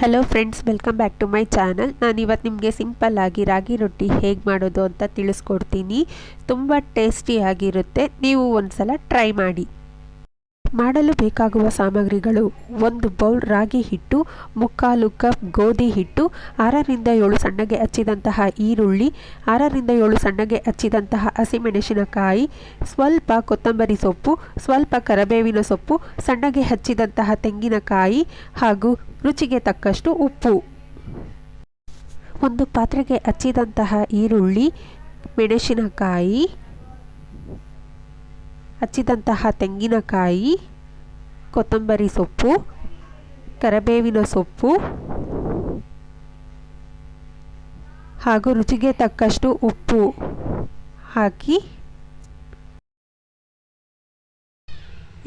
Hello friends welcome back to my channel ನಾನು ಇವತ್ತು ನಿಮಗೆ ಸಿಂಪಲ್ಲಾಗಿ ರಾಗಿ ರೊಟ್ಟಿ ಹೇಗೆ ಮಾಡೋದು ಅಂತ ತಿಳಿಸ್ಕೊಡ್ತೀನಿ. ತುಂಬ ಟೇಸ್ಟಿಯಾಗಿರುತ್ತೆ ನೀವು ಒಂದ್ಸಲ ಟ್ರೈ ಮಾಡಿ. ಮಾಡಲು ಬೇಕಾಗುವ ಸಾಮಗ್ರಿಗಳು. ಒಂದು ಬೌಲ್ ರಾಗಿ ಹಿಟ್ಟು, ಮುಕ್ಕಾಲು ಕಪ್ ಗೋಧಿ ಹಿಟ್ಟು ಆರರಿಂದ ಏಳು ಸಣ್ಣಗೆ ಹಚ್ಚಿದಂತಹ ಈರುಳ್ಳಿ ಆರರಿಂದ ಏಳು ಸಣ್ಣಗೆ ಹಚ್ಚಿದಂತಹ ಹಸಿಮೆಣಸಿನಕಾಯಿ, ಸ್ವಲ್ಪ ಕೊತ್ತಂಬರಿ ಸೊಪ್ಪು, ಸ್ವಲ್ಪ ಕರಬೇವಿನ ಸೊಪ್ಪು, ಸಣ್ಣಗೆ ಹಚ್ಚಿದಂತಹ ತೆಂಗಿನಕಾಯಿ ಹಾಗೂ ರುಚಿಗೆ ತಕ್ಕಷ್ಟು ಉಪ್ಪು. ಒಂದು ಪಾತ್ರೆಗೆ ಹಚ್ಚಿದಂತಹ ಈರುಳ್ಳಿ, ಮೆಣಸಿನಕಾಯಿ ಹಚ್ಚಿದಂತಹ ತೆಂಗಿನಕಾಯಿ, ಕೊತ್ತಂಬರಿ ಸೊಪ್ಪು, ಕರಬೇವಿನ ಸೊಪ್ಪು ಹಾಗೂ ರುಚಿಗೆ ತಕ್ಕಷ್ಟು ಉಪ್ಪು ಹಾಕಿ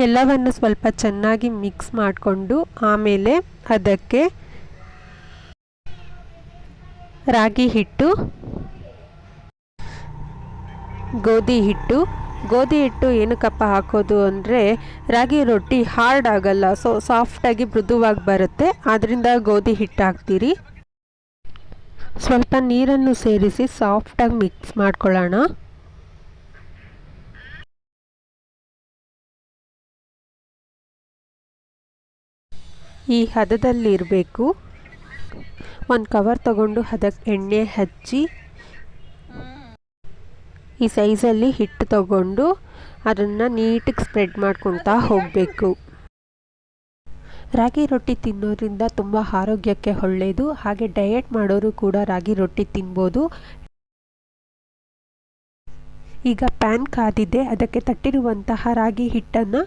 ಎಲ್ಲವನ್ನು ಸ್ವಲ್ಪ ಚೆನ್ನಾಗಿ ಮಿಕ್ಸ್ ಮಾಡಿಕೊಂಡು ಆಮೇಲೆ ಅದಕ್ಕೆ ರಾಗಿ ಹಿಟ್ಟು, ಗೋಧಿ ಹಿಟ್ಟು ಗೋಧಿ ಹಿಟ್ಟು ಏನಕ್ಕಪ್ಪ ಹಾಕೋದು ಅಂದರೆ ರಾಗಿ ರೊಟ್ಟಿ ಹಾರ್ಡ್ ಆಗಲ್ಲ ಸೊ ಸಾಫ್ಟಾಗಿ ಮೃದುವಾಗಿ ಬರುತ್ತೆ. ಆದ್ದರಿಂದ ಗೋಧಿ ಹಿಟ್ಟು ಹಾಕ್ತೀರಿ. ಸ್ವಲ್ಪ ನೀರನ್ನು ಸೇರಿಸಿ ಸಾಫ್ಟಾಗಿ ಮಿಕ್ಸ್ ಮಾಡ್ಕೊಳ್ಳೋಣ. ಈ ಹದದಲ್ಲಿರಬೇಕು. ಒಂದು ಕವರ್ ತಗೊಂಡು ಹದಕ್ಕೆ ಎಣ್ಣೆ ಹಚ್ಚಿ ಈ ಸೈಜಲ್ಲಿ ಹಿಟ್ಟು ತಗೊಂಡು ಅದನ್ನು ನೀಟಾಗಿ ಸ್ಪ್ರೆಡ್ ಮಾಡ್ಕೊತಾ ಹೋಗಬೇಕು. ರಾಗಿ ರೊಟ್ಟಿ ತಿನ್ನೋದ್ರಿಂದ ತುಂಬ ಆರೋಗ್ಯಕ್ಕೆ ಒಳ್ಳೆಯದು ಹಾಗೆ ಡಯೆಟ್ ಮಾಡೋರು ಕೂಡ ರಾಗಿ ರೊಟ್ಟಿ ತಿನ್ಬೋದು. ಈಗ ಪ್ಯಾನ್ ಕಾದಿದೆ. ಅದಕ್ಕೆ ತಟ್ಟಿರುವಂತಹ ರಾಗಿ ಹಿಟ್ಟನ್ನು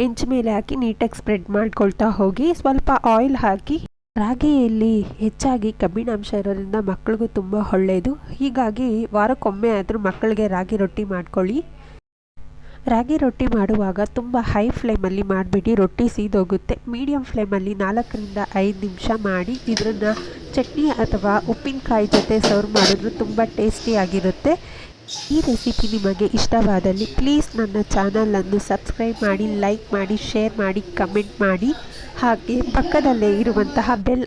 ಹೆಂಚು ಮೇಲೆ ಹಾಕಿ ನೀಟಾಗಿ ಸ್ಪ್ರೆಡ್ ಮಾಡ್ಕೊಳ್ತಾ ಹೋಗಿ ಸ್ವಲ್ಪ ಆಯಿಲ್ ಹಾಕಿ ರಾಗಿಯಲ್ಲಿ ಹೆಚ್ಚಾಗಿ ಕಬ್ಬಿಣಾಂಶ ಇರೋದ್ರಿಂದ ಮಕ್ಕಳಿಗೂ ತುಂಬ ಒಳ್ಳೆಯದು ಹೀಗಾಗಿ ವಾರಕ್ಕೊಮ್ಮೆ ಆದರೂ ಮಕ್ಕಳಿಗೆ ರಾಗಿ ರೊಟ್ಟಿ ಮಾಡ್ಕೊಳ್ಳಿ. ರಾಗಿ ರೊಟ್ಟಿ ಮಾಡುವಾಗ ತುಂಬ ಹೈ ಫ್ಲೇಮಲ್ಲಿ ಮಾಡಿಬಿಡಿ, ರೊಟ್ಟಿ ಸೀದೋಗುತ್ತೆ. ಮೀಡಿಯಮ್ ಫ್ಲೇಮಲ್ಲಿ ನಾಲ್ಕರಿಂದ ಐದು ನಿಮಿಷ ಮಾಡಿ ಇದನ್ನು ಚಟ್ನಿ ಅಥವಾ ಉಪ್ಪಿನಕಾಯಿ ಜೊತೆ ಸರ್ವ್ ಮಾಡಿದ್ರು ತುಂಬ ಟೇಸ್ಟಿಯಾಗಿರುತ್ತೆ ಈ ರೆಸಿಪಿ ನಿಮಗೆ ಇಷ್ಟವಾದಲ್ಲಿ ಪ್ಲೀಸ್ ನನ್ನ ಚಾನಲನ್ನು ಸಬ್ಸ್ಕ್ರೈಬ್ ಮಾಡಿ, ಲೈಕ್ ಮಾಡಿ, ಶೇರ್ ಮಾಡಿ, ಕಮೆಂಟ್ ಮಾಡಿ. ಹಾಗೆ ಪಕ್ಕದಲ್ಲೇ ಇರುವಂತಹ ಬೆಲ್